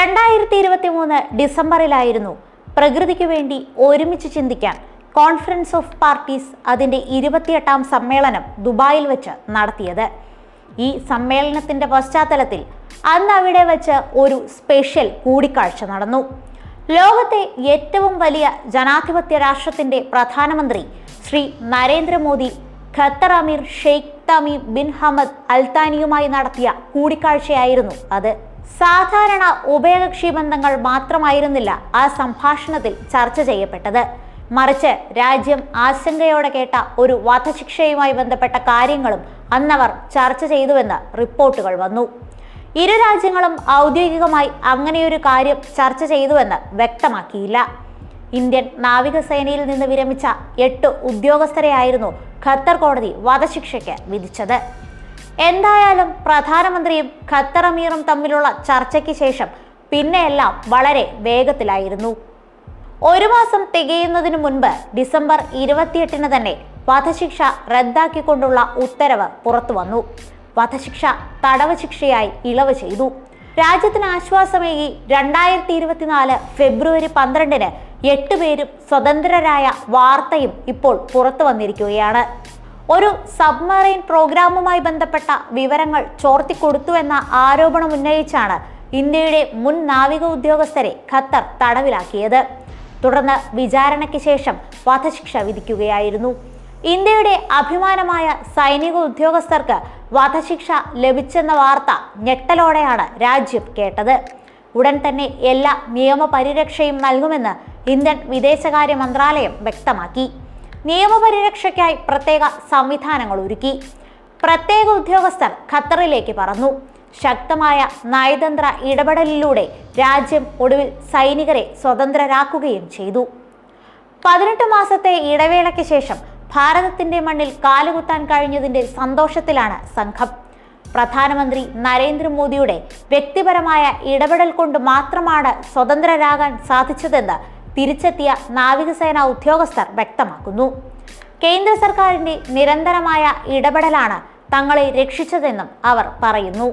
രണ്ടായിരത്തി ഇരുപത്തി മൂന്ന് ഡിസംബറിലായിരുന്നു പ്രകൃതിക്ക് വേണ്ടി ഒരുമിച്ച് ചിന്തിക്കാൻ കോൺഫറൻസ് ഓഫ് പാർട്ടീസ് അതിന്റെ ഇരുപത്തിയെട്ടാം സമ്മേളനം ദുബായിൽ വെച്ച് നടത്തിയത്. ഈ സമ്മേളനത്തിന്റെ പശ്ചാത്തലത്തിൽ അന്ന് അവിടെ വെച്ച് ഒരു സ്പെഷ്യൽ കൂടിക്കാഴ്ച നടന്നു. ലോകത്തെ ഏറ്റവും വലിയ ജനാധിപത്യ രാഷ്ട്രത്തിന്റെ പ്രധാനമന്ത്രി ശ്രീ നരേന്ദ്രമോദി ഖത്തർ അമീർ ഷെയ്ഖ് തമീം ബിൻ ഹമദ് അൽത്താനിയുമായി നടത്തിയ കൂടിക്കാഴ്ചയായിരുന്നു അത്. സാധാരണ ഉഭയകക്ഷി ബന്ധങ്ങൾ മാത്രമായിരുന്നില്ല ആ സംഭാഷണത്തിൽ ചർച്ച ചെയ്യപ്പെട്ടത്. മറിച്ച് രാജ്യം ആശങ്കയോടെ കേട്ട ഒരു വധശിക്ഷയുമായി ബന്ധപ്പെട്ട കാര്യങ്ങളും അന്നവർ ചർച്ച ചെയ്തുവെന്ന് റിപ്പോർട്ടുകൾ വന്നു. ഇരു രാജ്യങ്ങളും ഔദ്യോഗികമായി അങ്ങനെയൊരു കാര്യം ചർച്ച ചെയ്തുവെന്ന് വ്യക്തമാക്കിയില്ല. ഇന്ത്യൻ നാവികസേനയിൽ നിന്ന് വിരമിച്ച എട്ട് ഉദ്യോഗസ്ഥരെയായിരുന്നു ഖത്തർ കോടതി വധശിക്ഷയ്ക്ക് വിധിച്ചത്. എന്തായാലും പ്രധാനമന്ത്രിയും ഖത്തറമീറും തമ്മിലുള്ള ചർച്ചയ്ക്ക് ശേഷം പിന്നെയെല്ലാം വളരെ വേഗത്തിലായിരുന്നു. ഒരു മാസം തികയുന്നതിന് മുൻപ് ഡിസംബർ ഇരുപത്തിയെട്ടിന് തന്നെ വധശിക്ഷ റദ്ദാക്കിക്കൊണ്ടുള്ള ഉത്തരവ് പുറത്തു വന്നു വധശിക്ഷ തടവ് ശിക്ഷയായി ഇളവ് ചെയ്തു. രാജ്യത്തിന് ആശ്വാസമേകി രണ്ടായിരത്തി ഇരുപത്തിനാല് ഫെബ്രുവരി പന്ത്രണ്ടിന് എട്ട് പേരും സ്വതന്ത്രരായ വാർത്തയും ഇപ്പോൾ പുറത്തു വന്നിരിക്കുകയാണ് ഒരു സബ്മറൈൻ പ്രോഗ്രാമുമായി ബന്ധപ്പെട്ട വിവരങ്ങൾ ചോർത്തിക്കൊടുത്തു എന്ന ആരോപണം ഉന്നയിച്ചാണ് ഇന്ത്യയുടെ മുൻ നാവിക ഉദ്യോഗസ്ഥരെ ഖത്തർ തടവിലാക്കിയത്. തുടർന്ന് വിചാരണയ്ക്ക് ശേഷം വധശിക്ഷ വിധിക്കുകയായിരുന്നു. ഇന്ത്യയുടെ അഭിമാനമായ സൈനിക ഉദ്യോഗസ്ഥർക്ക് വധശിക്ഷ ലഭിച്ചെന്ന വാർത്ത ഞെട്ടലോടെയാണ് രാജ്യം കേട്ടത്. ഉടൻ തന്നെ എല്ലാ നിയമപരിരക്ഷയും നൽകുമെന്ന് ഇന്ത്യൻ വിദേശകാര്യ മന്ത്രാലയം വ്യക്തമാക്കി. നിയമപരിരക്ഷയ്ക്കായി പ്രത്യേക സംവിധാനങ്ങൾ ഒരുക്കി. പ്രത്യേക ഉദ്യോഗസ്ഥർ ഖത്തറിലേക്ക് പറഞ്ഞു ശക്തമായ നയതന്ത്ര ഇടപെടലിലൂടെ രാജ്യം ഒടുവിൽ സൈനികരെ സ്വതന്ത്രരാക്കുകയും ചെയ്തു. പതിനെട്ട് മാസത്തെ ഇടവേളയ്ക്ക് ശേഷം ഭാരതത്തിന്റെ മണ്ണിൽ കാലുകുത്താൻ കഴിഞ്ഞതിന്റെ സന്തോഷത്തിലാണ് സംഘം. പ്രധാനമന്ത്രി നരേന്ദ്രമോദിയുടെ വ്യക്തിപരമായ ഇടപെടൽ കൊണ്ട് മാത്രമാണ് സ്വതന്ത്രരാകാൻ സാധിച്ചതെന്ന് തിരിച്ചെത്തിയ നാവികസേന ഉദ്യോഗസ്ഥർ വ്യക്തമാക്കുന്നു. കേന്ദ്ര സർക്കാരിന്റെ നിരന്തരമായ ഇടപെടലാണ് തങ്ങളെ രക്ഷിച്ചതെന്നും അവർ പറയുന്നു.